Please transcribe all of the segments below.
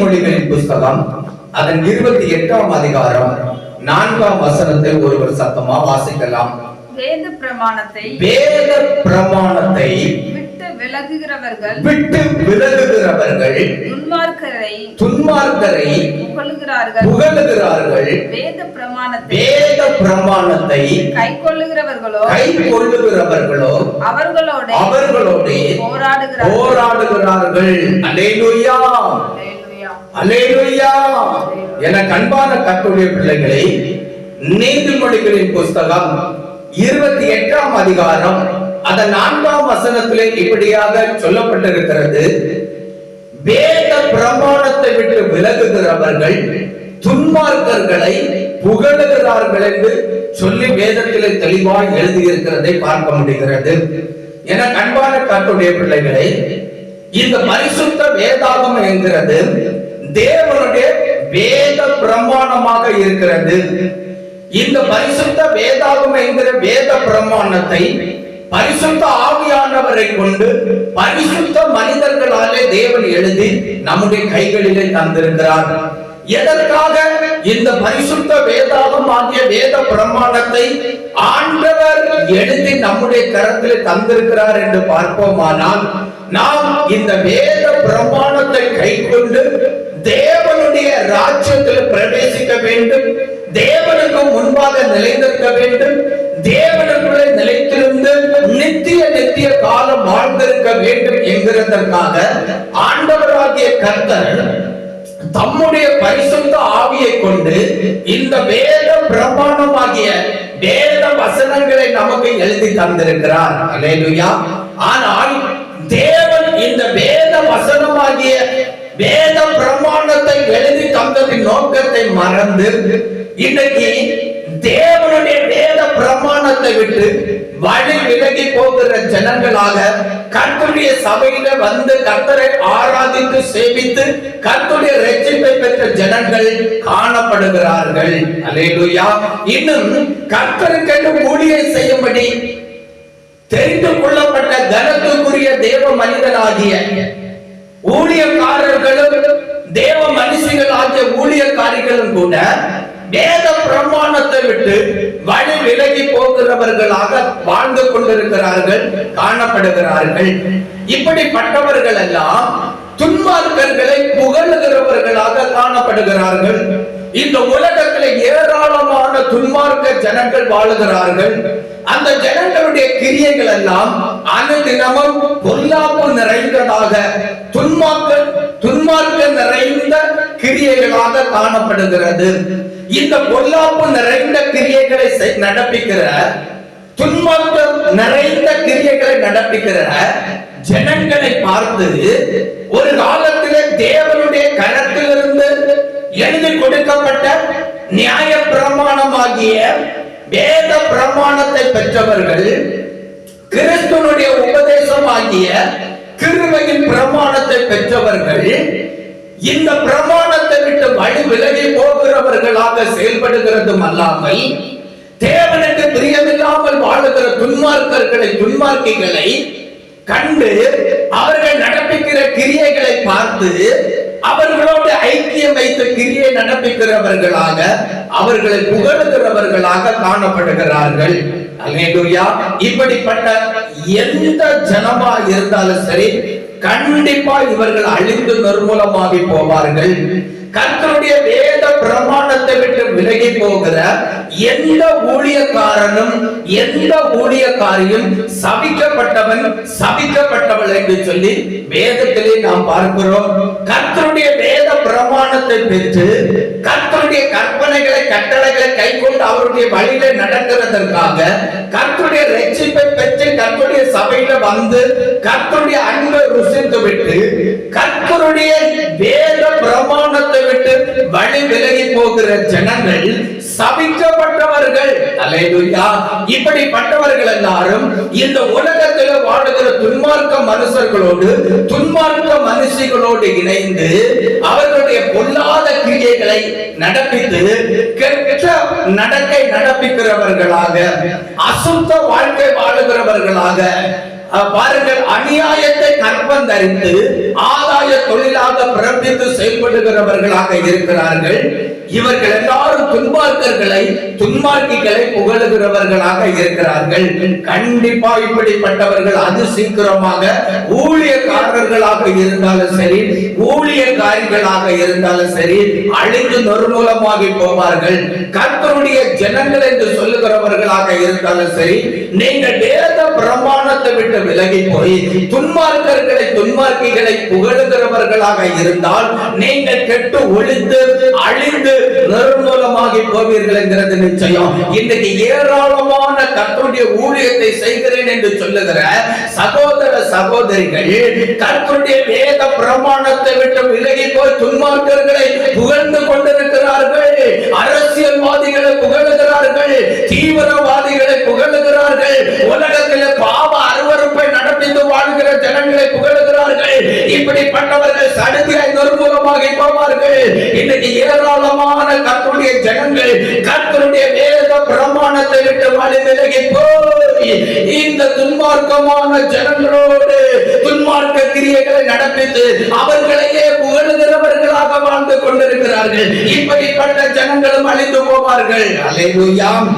நீதிமொழிகளின் புஸ்தகம். அதன் இருபத்தி எட்டாம் அதிகாரம் நான்காம் வசனத்தை ஒருவர் சத்தமா வாசிக்கலாம். வேத பிரமாணத்தை வேத பிரமாணத்தை விட்டு விலகுகிறவர்கள் விட்டு விலகுகிறவர்கள் துன்மார்க்கரை துன்மார்க்கரை புகழுகிறார்கள். புகழுகிறார்கள். வேத பிரமாணத்தை வேத பிரமாணத்தை கை கொள்ளுகிறவர்களோ கை கொள்ளுகிறவர்களோ அவர்களோட அவர்களோடு போராடுகிறார்கள். போராடுகிறார்கள். அல்லேலூயா அல்லேலூயா. என கண்பான கத்துடைய பிள்ளைகளை நீதிமொழிகளின் புஸ்தகம் இருபத்தி எட்டாம் அதிகாரம் அதன் நான்காம் வசனத்திலே இப்படியாக சொல்லப்பட்டிருக்கிறது. வேத பிரமாணத்தை விட்டு விலகுகிறவர்கள் துன்மார்க்கர்களை புகழுகிறார்கள் என்று சொல்லி வேதத்திலே தெளிவாய் எழுதியிருக்கிறதை பார்க்க முடிகிறது. என கண்பான காட்டுடைய பிள்ளைகளை இந்த பரிசுத்த வேதாகம் என்கிறது. தேவனுடைய வேத பிரமாணமாக இருக்கிறது. இந்த பரிசுத்த வேதாகம் என்கிற வேத பிரமாணத்தை பரிசுத்த ஆவியானவரை கொண்டு பரிசுத்த மனிதர்களாலே தேவன் எழுதி நம்முடைய கைகளிலே தந்திருக்கிறார். எதற்காக இந்த பரிசுத்த வேதாகம் ஆகிய வேத பிரமாணத்தை ஆண்டவர் எழுதி நம்முடைய கரத்தில் தந்திருக்கிறார் என்று பார்ப்போமானால் நாம் இந்த வேத பிரமாணத்தை கைக்கொண்டு தேவனுடைய ராஜ்யத்தில் பிரவேசிக்க வேண்டும். தேவனுக்கு முன்பாக நிலைநிற்க வேண்டும். தேவனுக்குள்ளே நிலைத்திருந்து நித்திய நித்திய காலம் வாழ்ந்திருக்க வேண்டும் என்கிறதற்காக ஆண்டவராகிய கர்த்தர் தம்முடைய பரிசுத்த ஆவியை கொண்டு இந்த வேத பிரமாணமாகிய வேத வசனங்களை நமக்கு எழுதி தந்திருக்கிறார். ஆனால் தேவன் இந்த வேத வசனமாகிய வேத பிரமாணத்தை எழுதி தந்ததின் நோக்கத்தை மறந்து இன்னைக்கு தேவனுடைய வேத பிரமாணத்தை விட்டு வழி விலகி போகிற ஜனங்களாக கர்த்தருடைய சபையில வந்து கர்த்தரை ஆராதித்து சேவித்து கர்த்தருடைய ரட்சிப்பை பெற்ற ஜனங்கள் காணப்படுகிறார்கள். அலேலுயா இன்னும் கர்த்தருக்கென்று ஊழியை செய்யும்படி தெரிந்து கொள்ளப்பட்ட கனத்துக்குரிய தேவ மனிதனாகிய ஊழியக்காரர்களும் தேவ மனுஷிகள் ஆகிய ஊழியக்காரிகளும் கூட வேத பிரமாணத்தை விட்டு வழி விலகி போகிறவர்களாக வாழ்ந்து கொண்டிருக்கிறார்கள் காணப்படுகிறார்கள். இப்படிப்பட்டவர்கள் எல்லாம் துன்மார்க்கர்களை புகழுகிறவர்களாக காணப்படுகிறார்கள். இந்த உலகத்தில் ஏராளமான துன்மார்க்க ஜனங்கள் வாழுகிறார்கள். அந்த ஜனங்களுடைய கிரியைகள் எல்லாம் அனுதினமும் பொல்லாப்பு நிறைந்ததாக துன்மார்க்க துன்மார்க்க நிறைந்த கிரியைகளாக காணப்படுகிறது. இந்த பொல்லாப்பு நிறைந்த கிரியைகளை செய்- நடப்பிக்கிற துன்மார்க்கம் நிறைந்த கிரியைகளை நடப்பிக்கிற ஜனங்களை பார்த்து ஒரு காலத்திலே தேவனுடைய கரத்திலிருந்து எழுதி கொடுக்கப்பட்ட நியாய பிரமாணமாகிய வேத பிரமாணத்தை பெற்றவர்கள் கிறிஸ்துவனுடைய உபதேசமாகிய கிருமையின் பிரமாணத்தை பெற்றவர்கள் இந்த பிரமாணத்தை விட்டு வழி விலகி போகிறவர்களாக செயல்படுகிறதும் அல்லாமல் தேவனுக்கு பிரியமில்லாமல் வாழுகிற துன்மார்க்கர்களை துன்மார்க்கிகளை கண்டு அவர்கள் நடப்பிக்கிற கிரியைகளை பார்த்து அவர்களோடு ஐக்கியம் வைத்து கிரியை நடப்பிக்கிறவர்களாக அவர்களை புகழுகிறவர்களாக காணப்படுகிறார்கள். இப்படிப்பட்ட எந்த ஜனமா இருந்தாலும் சரி கண்டிப்பா இவர்கள் அழிந்து நிர்மூலமாகி போவார்கள். கர்த்தருடைய வேத பிரமாணத்தை விட்டு விலகி போகிற எந்த ஊழியக்காரனும் எந்த ஊழியக்காரியும் சபிக்கப்பட்டவன் சபிக்கப்பட்டவள் என்று சொல்லி வேதத்திலே நாம் பார்க்கிறோம். கர்த்தருடைய வேத பிரமாணத்தை பெற்று கர்த்தருடைய கற்பனைகளை கொண்டு அவருடைய வழியில நடக்கிறதற்காக கர்த்தருடைய ரட்சிப்பை பெற்று கர்த்தருடைய சபையில வந்து கர்த்தருடைய அன்பை ருசித்து விட்டு கர்த்தருடைய விட்டு வழி விலகி போகிற ஜனங்கள் சபிக்கப்பட்டவர்கள். அல்லேலூயா. இப்படிப்பட்டவர்கள் எல்லாரும் இந்த உலகத்தில் வாழுகிற துன்மார்க்க மனுஷர்களோடு துன்மார்க்க மனுஷிகளோடு இணைந்து அவர்களுடைய பொல்லாத கிரியைகளை நடப்பித்து கெட்ட நடக்கை நடப்பிக்கிறவர்களாக அசுத்த வாழ்க்கை வாழுகிறவர்களாக பாருங்கள் அநியாயத்தை கற்பம் தரித்து ஆதாய தொழிலாக பிறப்பித்து செயல்படுகிறவர்களாக இருக்கிறார்கள். இவர்கள் எல்லாரும் துன்பார்க்கர்களை துன்மார்க்கிகளை புகழுகிறவர்களாக இருக்கிறார்கள். கண்டிப்பா இப்படிப்பட்டவர்கள் அது சீக்கிரமாக ஊழியக்காரர்களாக இருந்தாலும் சரி ஊழியக்காரிகளாக இருந்தாலும் சரி அழிந்து நொறுமூலமாகி போவார்கள். கர்த்தருடைய ஜனங்கள் என்று சொல்லுகிறவர்களாக இருந்தாலும் சரி நீங்கள் வேத பிரமாணத்தை விட்டு விலகி போய் துன்மார்க்கர்களை துன்மார்க்கிகளை புகழுகிறவர்களாக இருந்தால் நீங்கள் கெட்டு ஒழித்து அழிந்து நிர்மூலமாகி போவீர்கள் என்கிறது நிச்சயம். இன்னைக்கு ஏராளமான கர்த்தருடைய ஊழியத்தை செய்கிறேன் என்று சொல்லுகிற சகோதர சகோதரிகள் கர்த்தருடைய வேத பிரமாணத்தை விட்டு விலகி போய் துன்மார்க்கர்களை புகழ்ந்து கொண்டிருக்கிறார்கள். அரசியல்வாதிகளை புகழ்கிறார்கள். தீவிரவாத புகழுகிறார்கள் உலகத்தில் பாவ அருவருப்பை நடப்பித்து வாழ்கிற ஜனங்களை புகழுகிறார்கள் இப்படிப்பட்டவர்கள் சடுதியாய் நிர்மூலமாகி போவார்கள் இன்னைக்கு ஏராளமான கத்தருடைய ஜனங்கள் கத்தருடைய வேத பிரமாணத்தை விட்டு வழி விலகி போய் இந்த துன்மார்க்கமான ஜனங்களோடு துன்மார்க்க கிரியைகளை நடப்பித்து அவர்களையே புகழுகிறவர்களாக வாழ்ந்து கொண்டிருக்கிறார்கள். இப்படிப்பட்ட ஜனங்களும் அழிந்து போவார்கள். அலைவுயாம்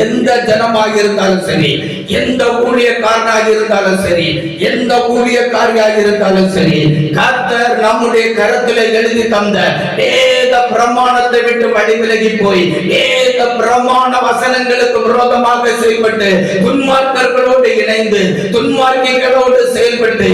எந்த ஜனமாக இருந்தாலும் சரி எந்த ஊழியக்காரனாக இருந்தாலும் சரி எந்த ஊழியக்காரியாக இருந்தாலும் சரி கர்த்தர் நம்முடைய கருத்துல எழுதி தந்த வேத பிரமாணத்தை விட்டு வழிவிலகி போய் வேத பிரமாண வசனங்களுக்கு விரோதமாக செயல்பட்டு துன்மார்க்கர்களோடு இணைந்து துன்மார்க்கிகளோடு செயல்பட்டு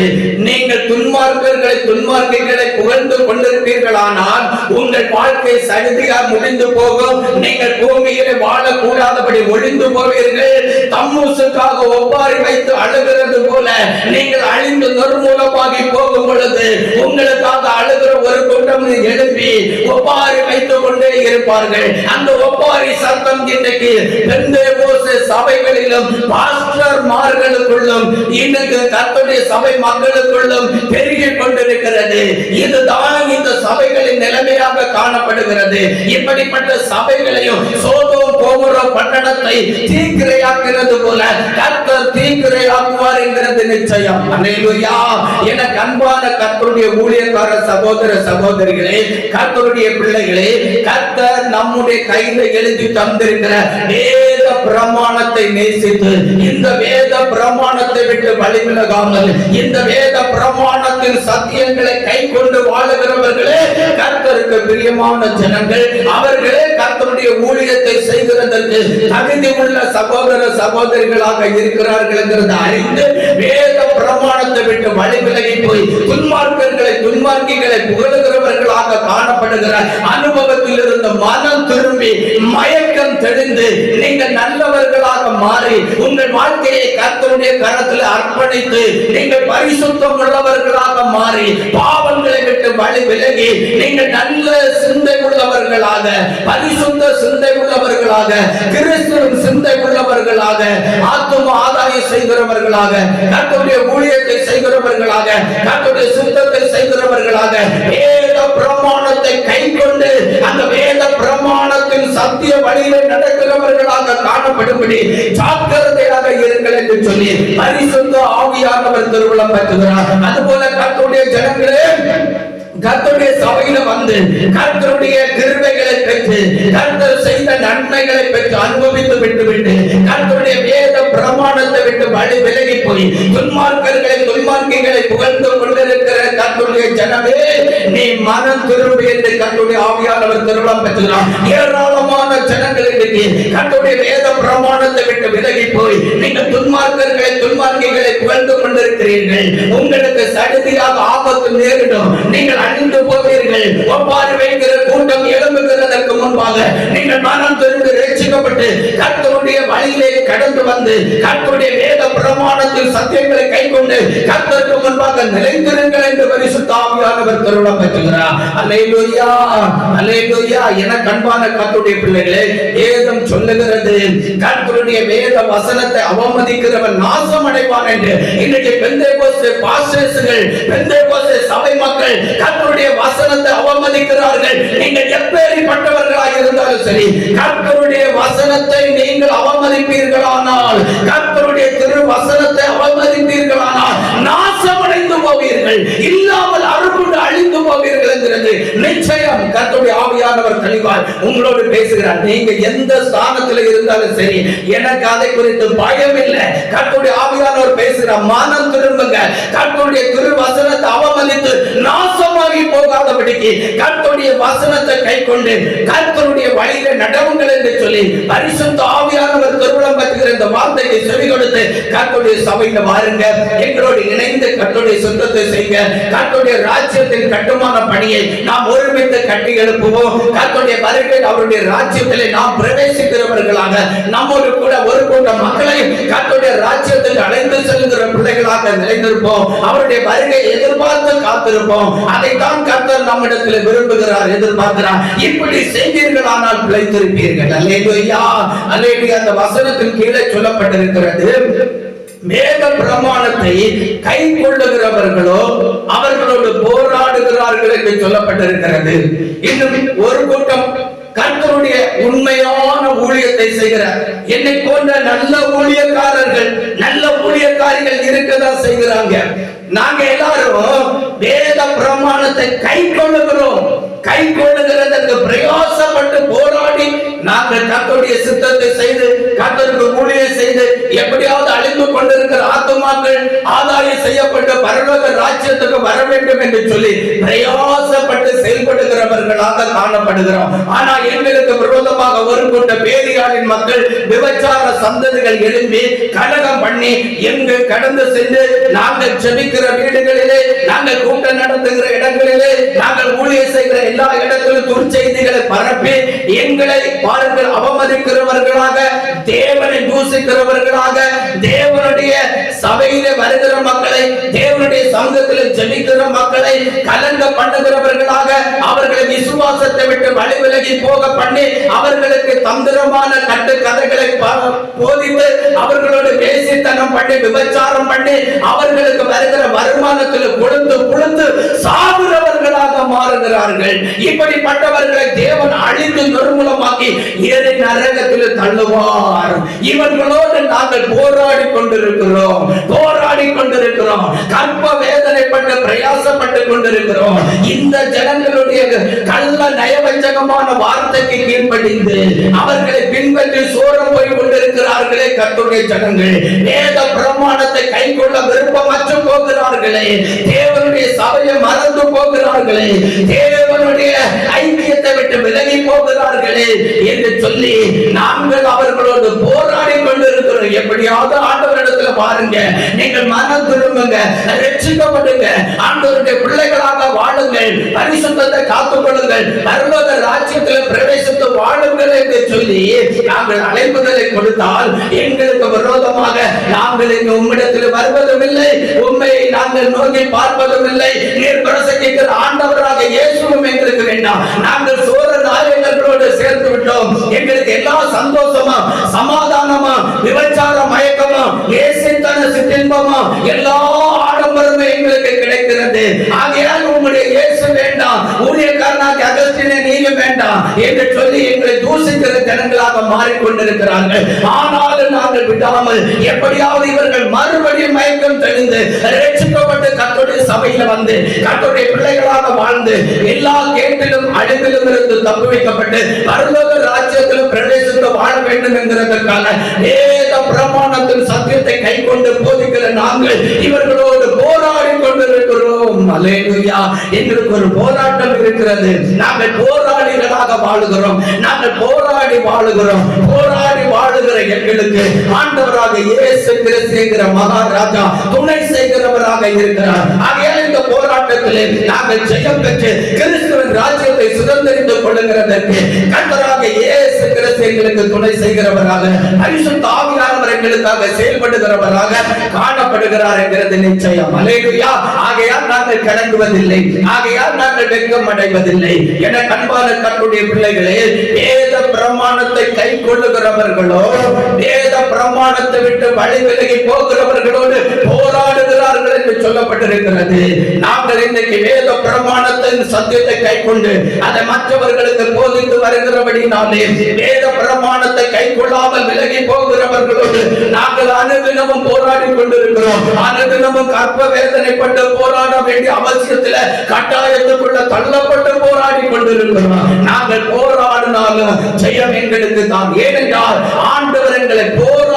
நீங்கள் துன்மார்க்கர்களை துன்மார்க்கிகளை புகழ்ந்து கொண்டிருப்பீர்களானால் உங்கள் வாழ்க்கை சரிதியா முடிந்து போகும். நீங்கள் பூமியிலே வாழக்கூடாதபடி ஒழிந்து போவீர்கள். தம்மூசுக்காக ஒப்பாரி வைத்து அழுகிறது போல நீங்கள் அழிந்து நிர்மூலமாகி போகும் பொழுது உங்களுக்காக அழுகிற ஒரு கூட்டம் எழுப்பி ஒப்பாரி வைத்துக் கொண்டே இருப்பார்கள். அந்த ஒப்பாரி சத்தம் இன்றைக்கு சபைகளிலும் பாஸ்டர் மார்களுக்குள்ளும் இன்னைக்கு கர்த்தருடைய சபை மக்களுக்குள்ளும் பெருகிக் கொண்டிருக்கிறது. இதுதான் இந்த சபைகள் நிலைமையாக காணப்படுகிறது. இப்படிப்பட்ட சபைகளையும் சோதோ கோமுரோ பட்டணத்தை தீக்கிரையாக்குகிறது போல கர்த்தர் தீக்கிரையாக்குவார் என்கிறது நிச்சயம். அல்லேலூயா. என அன்பான கர்த்தருடைய ஊழியக்கார சகோதர சகோதரிகளே கர்த்தருடைய பிள்ளைகளே கர்த்தர் நம்முடைய கையில எழுதி தந்திருக்கிற வேத பிரமாணத்தை நேசித்து இந்த வேத பிரமாணத்தை விட்டு வழிவிலகாமல் இந்த வேத பிரமாணத்தின் சத்தியங்களை கை கொண்டு வாழுகிறவர்களே கர்த்தருக்கு பிரியமான ஜனங்கள் அவர்களே கர்த்தருடைய ஊழியத்தை செய்கிறதற்கு தகுதி உள்ள சகோதர சகோதரிகளாக இருக்கிறார்கள் என்கிறத அறிந்து வேத பிரமாணத்தை விட்டு வழி விலகி போய் துன்மார்க்கர்களை துன்மார்க்கிகளை புகழுகிறவர்களாக காணப்படுகிற அனுபவத்தில் இருந்த மனம் திரும்பி மயக்கம் தெளிந்து நீங்கள் நல்லவர்களாக மாறி உங்கள் வாழ்க்கையை கர்த்தருடைய கரத்தில் அர்ப்பணித்து நீங்கள் பரிசுத்தம் உள்ளவர்களாக மாறி பாவங்களை விட்டு வழி விலகி நீங்கள் நல்ல சிந்தை உள்ளவர்களாக பரிசுத்த சிந்தை உள்ளவர்களாக கிறிஸ்துவின் சிந்தை உள்ளவர்களாக ஆத்தும ஆதாயம் செய்கிறவர்களாக கர்த்தருடைய ஊழியத்தை செய்கிறவர்களாக கர்த்தருடைய சுத்தத்தை செய்கிறவர்களாக ஏ வேத பிரமாணத்தை கை கொண்டு அந்த வேத பிரமாணத்தின் சத்திய வழியில நடக்கிறவர்களாக காணப்படும்படி ஜாக்கிரதையாக இருங்கள் என்று சொல்லி பரிசுத்த ஆவியானவர் திருவிழம் பெற்றுகிறார். அதுபோல கத்துடைய ஜனங்களே கர்த்தருடைய சபையில வந்து கர்த்தருடைய கிருபைகளை பெற்று கர்த்தர் செய்த நன்மைகளை பெற்று அனுபவித்து விட்டு விட்டு கர்த்தருடைய வேத பிரமாணத்தை விட்டு வழி விலகி போய் துன்மார்க்கர்களை துன்மார்க்கிகளை புகழ்ந்து கொண்டிருக்கிற கர்த்தருடைய ஜனமே நீ மனம் திரும்பி என்று கர்த்தருடைய ஆவியாளர் திருமணம் பெற்றுகிறார். ஏராளமான ஜனங்கள் இன்றைக்கு கர்த்தருடைய வேத பிரமாணத்தை விட்டு விலகி போய் நீங்கள் துன்மார்க்கர்களை துன்மார்க்கிகளை புகழ்ந்து கொண்டிருக்கிறீர்கள். உங்களுக்கு சடுதியாக ஆபத்து நேரிடும். நீங்கள் அழிந்து போவீர்கள். ஒப்பாறு வைக்கிற கூட்டம் எழும்புகிறதற்கு முன்பாக நீங்கள் மனம் திரும்பி ரசிக்கப்பட்டு கர்த்தருடைய வழியிலே கடந்து வந்து கர்த்தருடைய வேத பிரமாணத்தில் சத்தியங்களை கைக்கொண்டு கர்த்தருக்கு முன்பாக நிலைத்திருங்கள் என்று பரிசுத்த ஆவியானவர் திருவிழம் பெற்றுகிறார். அல்லேலூயா அல்லேலூயா. என கண்பான கர்த்தருடைய பிள்ளைகளே வேதம் சொல்லுகிறது. கர்த்தருடைய வேத வசனத்தை அவமதிக்கிறவன் நாசம் அடைவான் என்று. இன்றைக்கு பெந்தேகோஸ்தே பாஸ்டர்ஸ்கள் பெந்தேகோஸ்தே அவர்கள் கர்த்தருடைய வசனத்தை அவமதிக்கிறார்கள். நீங்கள் எப்பேறிப்பட்டவர்களாக இருந்தாலும் சரி கர்த்தருடைய வசனத்தை நீங்கள் அவமதிப்பீர்களானால் கர்த்தருடைய திரு வசனத்தை அவமதிப்பீர்களானால் நாசமடைந்து போவீர்கள். இல்லாமல் அறுப்புண்டு அழிந்து போவீர்கள் என்கிறது. நிச்சயம் கர்த்தருடைய ஆவியானவர் தெளிவாய் உங்களோடு பேசுகிறார். நீங்க எந்த ஸ்தானத்தில் இருந்தாலும் சரி எனக்கு அதை குறித்து பயம் இல்லை. கர்த்தருடைய ஆவியானவர் பேசுகிற மானம் திரும்புங்க. கர்த்தருடைய திருவ போகாதபடிக்கு கர்த்தருடைய வசனத்தை கை கொண்டு கர்த்தருடைய வழியில நடவுங்கள் என்று சொல்லி பரிசுத்த ஆவியானவர் திருவிழம் பற்றுகிற இந்த வார்த்தையை செவி கொடுத்து கர்த்தருடைய சபையில வாருங்க. எங்களோடு இணைந்து கர்த்தருடைய சொந்தத்தை செய்யுங்க. கர்த்தருடைய ராஜ்யத்தின் கட்டுமான பணியை நாம் ஒருமித்து கட்டி எழுப்புவோம். கர்த்தருடைய வருகை அவருடைய ராஜ்யத்திலே நாம் பிரவேசிக்கிறவர்களாக நம்மோடு கூட ஒரு கூட்டம் மக்களை கர்த்தருடைய ராஜ்யத்துக்கு அழைத்து செல்கிற பிள்ளைகளாக நிலைந்திருப்போம் அவருடைய வருகை எதிர்பார்த்து காத்திருப்போம். அதைத்தான் கர்த்தர் நம் இடத்துல விரும்புகிறார் எதிர்பார்க்கிறார். இப்படி செய்வீர்களானால் பிழைத்திருப்பீர்கள். அல்லேலூயா. அல்லேலூயா. அந்த வசனத்தின் கீழே சொல்லப்பட்டிருக்கிறது மேக பிரமாணத்தை கை கொள்ளுகிறவர்களோ அவர்களோடு போராடுகிறார்கள் என்று சொல்லப்பட்டிருக்கிறது. இன்னும் ஒரு கூட்டம் கர்த்தருடைய உண்மையான ஊழியத்தை செய்கிறார் என்னை போன்ற நல்ல ஊழியக்காரர்கள் நல்ல ஊழியக்காரிகள் இருக்கதான் செய்கிறாங்க. நாங்க எல்லாரும் வேத பிரமாணத்தை கை கொள்ளுகிறோம். கை கொள்ளுகிறதற்கு பிரயாசப்பட்டு போராடி நாங்கள் கத்தோடைய சித்தத்தை செய்து கத்தருக்கு ஊழியம் செய்து எப்படியாவது அழிந்து கொண்டிருக்கிற ஆத்துமாக்கள் ஆதாயம் செய்யப்பட்ட பரலோக ராஜ்யத்துக்கு வர வேண்டும் என்று சொல்லி பிரயாசப்பட்டு செயல்படுகிறவர்களாக காணப்படுகிறோம். ஆனால் எங்களுக்கு விரோதமாக ஒரு கொண்ட பேரியாளின் மக்கள் விபச்சார சந்ததிகள் எழும்பி கலகம் பண்ணி எங்கு கடந்து சென்று நாங்கள் ஜெபிக்கிற வீடுகளிலே நடத்துகிற இடங்களிலே நாங்கள் ஊழியர் செய்கிற எல்லா இடத்திலும் துர்ச்செய்திகளை பரப்பி எங்களை பாருங்கள் அவமதிக்கிறவர்களாக தேவனை தூசிக்கிறவர்களாக தேவனுடைய சபையிலே வருகிற மக்களை தேவனுடைய சங்கத்தில் ஜெபிக்கிற மக்களை கலங்க பண்ணுகிறவர்களாக அவர்களை விசுவாசத்தை விட்டு வழி விலகி போக பண்ணி அவர்களுக்கு தந்திரமான கட்டு கதைகளை போதித்து அவர்களோடு பேசித்தனம் பண்ணி விபச்சாரம் பண்ணி அவர்களுக்கு வருகிற வருமானத்தில் கொடுத்து குழுந்து சாகுறவர்களாக மாறுகிறார்கள். இப்படிப்பட்டவர்களை தேவன் அழிந்து நிர்மூலமாக்கி ஏழை நரகத்தில் தள்ளுவார். இவர்களோடு நாங்கள் போராடி கொண்டிருக்கிறோம். போராடி கொண்டிருக்கிறோம். கற்ப வேதனைப்பட்டு பிரயாசப்பட்டு கொண்டிருக்கிறோம். இந்த ஜனங்களுடைய கள்ள நயவஞ்சகமான வார்த்தைக்கு கீழ்ப்படிந்து அவர்களை பின்பற்றி சோரம் போய் கொண்டிருக்கிறார்களே கத்துடைய ஜனங்கள். வேத பிரமாணத்தை கை கொள்ள விருப்பமற்று போகிறார்கள். போகிறார்களே. தேவனுடைய சபையை மறந்து போகிறார்களே. தேவனுடைய ஐக்கியத்தை விட்டு விலகி போகிறார்களே என்று சொல்லி நாங்கள் அவர்களோடு போராடி கொண்டிருக்கிறோம். எப்படியாவது ஆண்டவரிடத்துல பாருங்க. நீங்கள் மனம் திரும்புங்க. ரட்சிக்கப்படுங்க ஆண்டவருடைய பிள்ளைகளாக வாழுங்கள். பரிசுத்தத்தை காத்துக் கொள்ளுங்கள் பரலோக ராஜ்யத்தில் பிரவேசித்து வாழுங்கள் என்று சொல்லி நாங்கள் அழைப்புகளை கொடுத்தால் எங்களுக்கு விரோதமாக நாங்கள் இங்கு உம்மிடத்தில் வருவதும் இல்லை உண்மையை நாங்கள் நாங்கள் நோக்கி பார்ப்பதும் இல்லை. நீர் பிரசங்கிக்கிற ஆண்டவராக இயேசுவும் எங்களுக்கு வேண்டாம். நாங்கள் சோர நாயகர்களோடு சேர்த்து விட்டோம். எங்களுக்கு எல்லா சந்தோஷமா சமாதானமா விபச்சார மயக்கமா இயேசுத்தன சிற்றின்பமா எல்லா ஆடம்பரமும் எங்களுக்கு கிடைக்கிறது. ஆகையால் உங்களுடைய இயேசு வேண்டாம். ஊழியக்காரனாக அகஸ்டினே நீங்க வேண்டாம் என்று சொல்லி எங்களுக்கு யோசிக்கிற ஜனங்களாக மாறிக்கொண்டிருக்கிறார்கள். ஆனாலும் நாங்கள் விடாமல் எப்படியாவது இவர்கள் மறுபடியும் மயக்கம் தெளிந்து ரட்சிக்கப்பட்டு கத்தோடைய சபையில வந்து கத்தோடைய பிள்ளைகளாக வாழ்ந்து எல்லா கேட்டிலும் அழிவிலும் இருந்து தப்பு வைக்கப்பட்டு பரலோக ராஜ்யத்திலும் பிரவேசித்து வாழ வேண்டும் என்கிறதற்கான வேத பிரமாணத்தின் சத்தியத்தை கை கொண்டு போதிக்கிற நாங்கள் இவர்களோடு போராடி கொண்டிருக்கிறோம் அல்லேலூயா எங்களுக்கு ஒரு போராட்டம் இருக்கிறது. நாங்கள் போராளிகளாக வாழுகிறோம். நாங்கள் போராடி வாழுகிறோம். போராடி வாழுகிற எங்களுக்கு ஆண்டவராக இயேசு கிறிஸ்துங்கிற மகாராஜா துணை செய்கிறவராக இருக்கிறார். ஆகையால் இந்த போராட்டத்திலே நாங்கள் ஜெயம் பெற்று கிறிஸ்துவின் ராஜ்யத்தை சுதந்திரித்து கொள்ளுகிறதற்கு கர்த்தராக இயேசு கிறிஸ்து எங்களுக்கு துணை செய்கிறவராக பரிசுத்த ஆவியானவர் எங்களுக்காக செயல்படுகிறவராக காணப்படுகிறார் என்கிறது நிச்சயம். அலேலுயா ஆகையால் நாங்கள் கலங்குவதில்லை. ஆகையால் நாங்கள் வெட்கம் அடைவதில்லை என கண்பான கண்ணுடைய பிள்ளைகளே வேத பிரமாணத்தை கை கொள்ளுகிறவர்களோ வேத பிரமாணத்தை விட்டு வழி விலகி போகிறவர்களோடு போராடுகிற என்று சொல்லப்பட்டிருக்கிறது. நாங்கள் இன்றைக்கு வேத பிரமாணத்தின் சத்தியத்தை கை கொண்டு அதை மற்றவர்களுக்கு போதித்து வருகிறபடினாலே வேத பிரமாணத்தை கை கொள்ளாமல் விலகி போகிறவர்களோடு நாங்கள் அனுதினமும் போராடி கொண்டிருக்கிறோம். அனுதினமும் கற்ப வேதனைப்பட்டு போராட வேண்டிய அவசியத்தில் கட்டாயத்துக்குள்ள தள்ளப்பட்டு போராடி கொண்டிருக்கிறோம். நாங்கள் போராடினாலும் ஜெயம் எங்களுக்கு தான். ஏனென்றால் ஆண்டவர் எங்களை போர்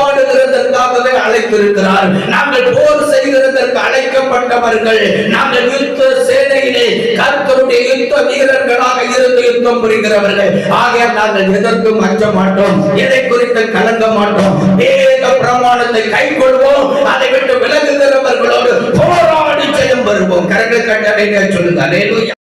அழைத்திருக்கிறார் நாங்கள் போர் செய்கிறதற்கு அழைக்கப்பட்டவர்கள் நாங்கள் யுத்த சேனையிலே கர்த்தருடைய யுத்த வீரர்களாக இருந்து யுத்தம் புரிகிறவர்கள். ஆகையால் நாங்கள் எதற்கும் அஞ்ச மாட்டோம் எதை குறித்து கலங்க மாட்டோம். வேத பிரமாணத்தை கை கொள்வோம் அதை விட்டு விலகுகிறவர்களோடு போராடி ஜெயம் வருவோம் கரங்கள் கட்டளை சொல்லுங்க